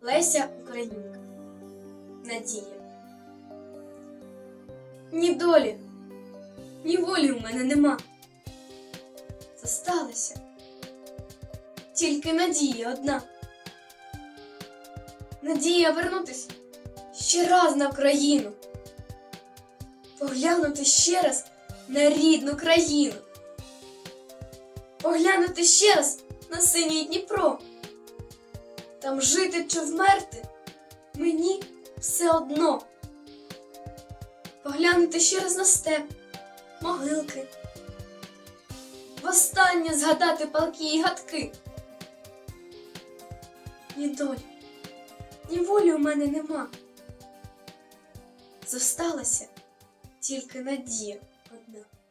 Леся Українка. Надія. Ні долі, ні волі у мене нема. Зосталася тільки надія одна. Надія вернутись ще раз на Україну. Поглянути ще раз на рідну країну. Поглянути ще раз на синій Дніпро. Там жити чи вмерти мені все одно. Поглянути ще раз на степ, могилки. Востаннє згадати палки і гадки. Ні долі, ні волі у мене нема. Зосталася тільки надія одна.